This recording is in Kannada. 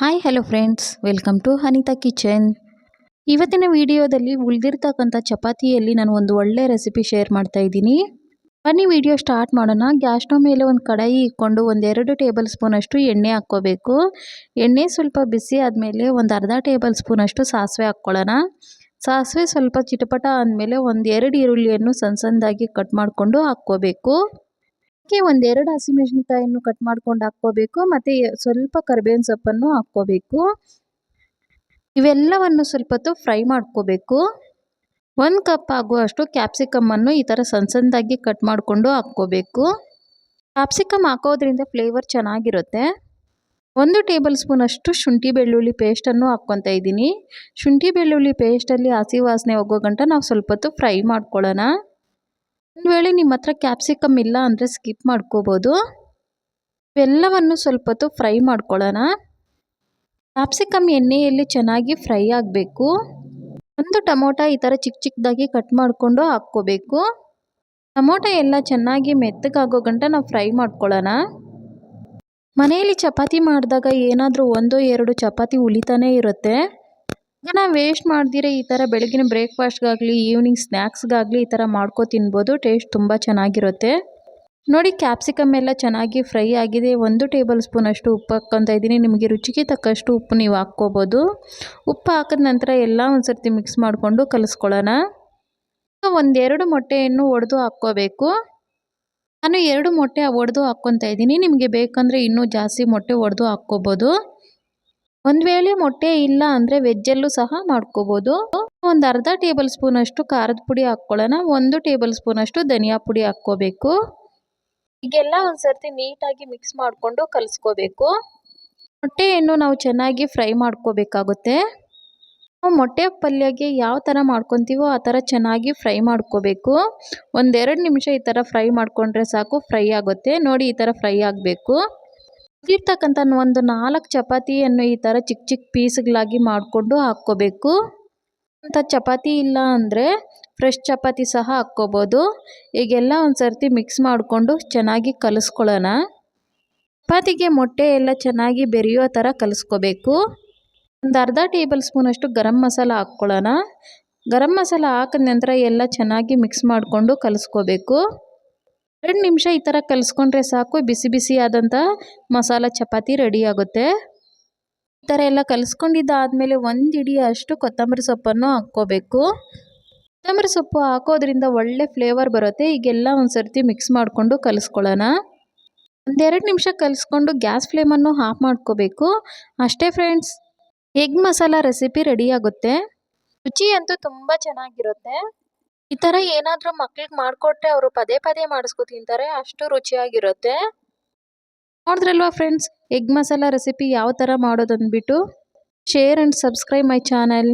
Hi hello friends welcome to Anita kitchen ಇವತ್ತಿನ ವಿಡಿಯೋದಲ್ಲಿ ಉಳಿದಿರ್ತಕ್ಕಂಥ ಚಪಾತಿಯಲ್ಲಿ ನಾನು ಒಂದು ಒಳ್ಳೆ ರೆಸಿಪಿ ಶೇರ್ ಮಾಡ್ತಾ ಇದ್ದೀನಿ. ಬನ್ನಿ ವಿಡಿಯೋ ಸ್ಟಾರ್ಟ್ ಮಾಡೋಣ. ಗ್ಯಾಸ್ ಸ್ಟವ್ ಮೇಲೆ ಒಂದು ಕಡಾಯಿ ಇಕ್ಕೊಂಡು ಒಂದೆರಡು ಟೇಬಲ್ ಸ್ಪೂನಷ್ಟು ಎಣ್ಣೆ ಹಾಕ್ಕೋಬೇಕು. ಎಣ್ಣೆ ಸ್ವಲ್ಪ ಬಿಸಿ ಆದಮೇಲೆ ಒಂದು ಅರ್ಧ ಟೇಬಲ್ ಸ್ಪೂನಷ್ಟು ಸಾಸಿವೆ ಹಾಕ್ಕೊಳ್ಳೋಣ. ಸಾಸಿವೆ ಸ್ವಲ್ಪ ಚಿಟಪಟ ಆದಮೇಲೆ ಒಂದು ಎರಡು ಈರುಳ್ಳಿಯನ್ನು ಸಣ್ಣ ಸಣ್ಣದಾಗಿ ಕಟ್ ಮಾಡಿಕೊಂಡು ಹಾಕ್ಕೋಬೇಕು. ಅದಕ್ಕೆ ಒಂದೆರಡು ಹಸಿಮೆಣಸಿನ್ಕಾಯನ್ನು ಕಟ್ ಮಾಡ್ಕೊಂಡು ಹಾಕ್ಕೋಬೇಕು, ಮತ್ತು ಸ್ವಲ್ಪ ಕರಿಬೇವಿನ ಸೊಪ್ಪನ್ನು ಹಾಕ್ಕೋಬೇಕು. ಇವೆಲ್ಲವನ್ನು ಸ್ವಲ್ಪ ಹೊತ್ತು ಫ್ರೈ ಮಾಡ್ಕೋಬೇಕು. ಒಂದು ಕಪ್ ಆಗುವಷ್ಟು ಕ್ಯಾಪ್ಸಿಕಮ್ಮನ್ನು ಈ ಥರ ಸಣ್ಣ ಸಣ್ಣದಾಗಿ ಕಟ್ ಮಾಡಿಕೊಂಡು ಹಾಕ್ಕೋಬೇಕು. ಕ್ಯಾಪ್ಸಿಕಮ್ ಹಾಕೋದ್ರಿಂದ ಫ್ಲೇವರ್ ಚೆನ್ನಾಗಿರುತ್ತೆ. ಒಂದು ಟೇಬಲ್ ಸ್ಪೂನಷ್ಟು ಶುಂಠಿ ಬೆಳ್ಳುಳ್ಳಿ ಪೇಸ್ಟನ್ನು ಹಾಕ್ಕೊತಾ ಇದ್ದೀನಿ. ಶುಂಠಿ ಬೆಳ್ಳುಳ್ಳಿ ಪೇಸ್ಟಲ್ಲಿ ಹಸಿ ವಾಸನೆ ಹೋಗೋ ಗಂಟ ನಾವು ಸ್ವಲ್ಪ ಹೊತ್ತು ಫ್ರೈ ಮಾಡ್ಕೊಳ್ಳೋಣ. ಒಂದು ವೇಳೆ ನಿಮ್ಮ ಹತ್ರ ಕ್ಯಾಪ್ಸಿಕಮ್ ಇಲ್ಲ ಅಂದರೆ ಸ್ಕಿಪ್ ಮಾಡ್ಕೋಬೋದು. ಇವೆಲ್ಲವನ್ನು ಸ್ವಲ್ಪ ಹೊತ್ತು ಫ್ರೈ ಮಾಡ್ಕೊಳ್ಳೋಣ. ಕ್ಯಾಪ್ಸಿಕಮ್ ಎಣ್ಣೆಯಲ್ಲಿ ಚೆನ್ನಾಗಿ ಫ್ರೈ ಆಗಬೇಕು. ಒಂದು ಟೊಮೊಟೊ ಈ ಥರ ಚಿಕ್ಕ ಚಿಕ್ಕದಾಗಿ ಕಟ್ ಮಾಡಿಕೊಂಡು ಹಾಕ್ಕೋಬೇಕು. ಟೊಮೊಟೊ ಎಲ್ಲ ಚೆನ್ನಾಗಿ ಮೆತ್ತಗಾಗೋ ಗಂಟ ನಾವು ಫ್ರೈ ಮಾಡ್ಕೊಳ್ಳೋಣ. ಮನೆಯಲ್ಲಿ ಚಪಾತಿ ಮಾಡಿದಾಗ ಏನಾದರೂ ಒಂದು ಎರಡು ಚಪಾತಿ ಉಳಿತಾನೇ ಇರುತ್ತೆ. ನಾವು ವೇಸ್ಟ್ ಮಾಡ್ದಿರ ಈ ಥರ ಬೆಳಗಿನ ಬ್ರೇಕ್ಫಾಸ್ಟ್ಗಾಗಲಿ ಈವ್ನಿಂಗ್ ಸ್ನ್ಯಾಕ್ಸ್ಗಾಗಲಿ ಈ ಥರ ಮಾಡ್ಕೊ ತಿನ್ಬೋದು ಟೇಸ್ಟ್ ತುಂಬ ಚೆನ್ನಾಗಿರುತ್ತೆ. ನೋಡಿ ಕ್ಯಾಪ್ಸಿಕಮ್ ಎಲ್ಲ ಚೆನ್ನಾಗಿ ಫ್ರೈ ಆಗಿದೆ. ಒಂದು ಟೇಬಲ್ ಸ್ಪೂನಷ್ಟು ಉಪ್ಪು ಹಾಕ್ಕೊತಾ ಇದ್ದೀನಿ. ನಿಮಗೆ ರುಚಿಗೆ ತಕ್ಕಷ್ಟು ಉಪ್ಪು ನೀವು ಹಾಕ್ಕೋಬೋದು. ಉಪ್ಪು ಹಾಕಿದ ನಂತರ ಎಲ್ಲ ಒಂದು ಸರ್ತಿ ಮಿಕ್ಸ್ ಮಾಡಿಕೊಂಡು ಕಲಿಸ್ಕೊಳ್ಳೋಣ. ಒಂದೆರಡು ಮೊಟ್ಟೆಯನ್ನು ಒಡೆದು ಹಾಕ್ಕೋಬೇಕು. ನಾನು ಎರಡು ಮೊಟ್ಟೆ ಒಡೆದು ಹಾಕ್ಕೊತಾ ಇದ್ದೀನಿ. ನಿಮಗೆ ಬೇಕಂದರೆ ಇನ್ನೂ ಜಾಸ್ತಿ ಮೊಟ್ಟೆ ಒಡೆದು ಹಾಕ್ಕೋಬೋದು. ಒಂದು ವೇಳೆ ಮೊಟ್ಟೆ ಇಲ್ಲ ಅಂದರೆ ವೆಜ್ಜಲ್ಲೂ ಸಹ ಮಾಡ್ಕೋಬೋದು. ಒಂದು ಅರ್ಧ ಟೇಬಲ್ ಸ್ಪೂನ್ ಅಷ್ಟು ಖಾರದ ಪುಡಿ ಹಾಕ್ಕೊಳ್ಳೋಣ. ಒಂದು ಟೇಬಲ್ ಸ್ಪೂನ್ ಅಷ್ಟು ಧನಿಯಾ ಪುಡಿ ಹಾಕ್ಕೋಬೇಕು. ಈಗೆಲ್ಲ ಒಂದು ಸರ್ತಿ ನೀಟಾಗಿ ಮಿಕ್ಸ್ ಮಾಡಿಕೊಂಡು ಕಲಿಸ್ಕೋಬೇಕು. ಮೊಟ್ಟೆಯನ್ನು ನಾವು ಚೆನ್ನಾಗಿ ಫ್ರೈ ಮಾಡ್ಕೋಬೇಕಾಗುತ್ತೆ. ಮೊಟ್ಟೆ ಪಲ್ಯಗೆ ಯಾವ ಥರ ಮಾಡ್ಕೊತೀವೋ ಆ ಥರ ಚೆನ್ನಾಗಿ ಫ್ರೈ ಮಾಡ್ಕೋಬೇಕು. ಒಂದೆರಡು ನಿಮಿಷ ಈ ಥರ ಫ್ರೈ ಮಾಡಿಕೊಂಡ್ರೆ ಸಾಕು, ಫ್ರೈ ಆಗುತ್ತೆ. ನೋಡಿ ಈ ಥರ ಫ್ರೈ ಆಗಬೇಕು. ಇರ್ತಕ್ಕಂಥ ಒಂದು ನಾಲ್ಕು ಚಪಾತಿಯನ್ನು ಈ ಥರ ಚಿಕ್ಕ ಚಿಕ್ಕ ಪೀಸ್ಗಳಾಗಿ ಮಾಡಿಕೊಂಡು ಹಾಕ್ಕೋಬೇಕು. ಅಂತ ಚಪಾತಿ ಇಲ್ಲ ಅಂದರೆ ಫ್ರೆಶ್ ಚಪಾತಿ ಸಹ ಹಾಕ್ಕೋಬೋದು. ಈಗೆಲ್ಲ ಒಂದು ಸರ್ತಿ ಮಿಕ್ಸ್ ಮಾಡಿಕೊಂಡು ಚೆನ್ನಾಗಿ ಕಲಿಸ್ಕೊಳ್ಳೋಣ. ಚಪಾತಿಗೆ ಮೊಟ್ಟೆ ಎಲ್ಲ ಚೆನ್ನಾಗಿ ಬೆರೆಯೋ ಥರ ಕಲಿಸ್ಕೋಬೇಕು. ಒಂದು ಅರ್ಧ ಟೇಬಲ್ ಸ್ಪೂನಷ್ಟು ಗರಂ ಮಸಾಲ ಹಾಕ್ಕೊಳ್ಳೋಣ. ಗರಂ ಮಸಾಲ ಹಾಕಿದ ನಂತರ ಎಲ್ಲ ಚೆನ್ನಾಗಿ ಮಿಕ್ಸ್ ಮಾಡಿಕೊಂಡು ಕಲಿಸ್ಕೋಬೇಕು. ಎರಡು ನಿಮಿಷ ಈ ಥರ ಕಲಿಸ್ಕೊಂಡ್ರೆ ಸಾಕು, ಬಿಸಿ ಬಿಸಿ ಆದಂಥ ಮಸಾಲ ಚಪಾತಿ ರೆಡಿ ಆಗುತ್ತೆ. ಈ ಥರ ಎಲ್ಲ ಕಲಿಸ್ಕೊಂಡಿದ್ದಾದಮೇಲೆ ಒಂದು ಇಡೀ ಅಷ್ಟು ಕೊತ್ತಂಬರಿ ಸೊಪ್ಪನ್ನು ಹಾಕ್ಕೋಬೇಕು. ಕೊತ್ತಂಬರಿ ಸೊಪ್ಪು ಹಾಕೋದ್ರಿಂದ ಒಳ್ಳೆ ಫ್ಲೇವರ್ ಬರುತ್ತೆ. ಈಗೆಲ್ಲ ಒಂದು ಸರ್ತಿ ಮಿಕ್ಸ್ ಮಾಡಿಕೊಂಡು ಕಲಿಸ್ಕೊಳ್ಳೋಣ. ಒಂದೆರಡು ನಿಮಿಷ ಕಲಿಸ್ಕೊಂಡು ಗ್ಯಾಸ್ ಫ್ಲೇಮನ್ನು ಆಫ್ ಮಾಡ್ಕೋಬೇಕು. ಅಷ್ಟೇ ಫ್ರೆಂಡ್ಸ್ ಎಗ್ ಮಸಾಲ ರೆಸಿಪಿ ರೆಡಿಯಾಗುತ್ತೆ ರುಚಿ ಅಂತೂ ತುಂಬ ಚೆನ್ನಾಗಿರುತ್ತೆ. ಈ ತರ ಏನಾದ್ರು ಮಕ್ಳಿಗೆ ಮಾಡ್ಕೊಟ್ರೆ ಅವರು ಪದೇ ಪದೇ ಮಾಡಿಸ್ಕೊ ತಿಂತಾರೆ, ಅಷ್ಟು ರುಚಿಯಾಗಿರುತ್ತೆ. ನೋಡಿದ್ರಲ್ವಾ ಫ್ರೆಂಡ್ಸ್ ಎಗ್ ಮಸಾಲ ರೆಸಿಪಿ ಯಾವ ತರ ಮಾಡೋದು ಅಂದ್ಬಿಟ್ಟು share and subscribe my channel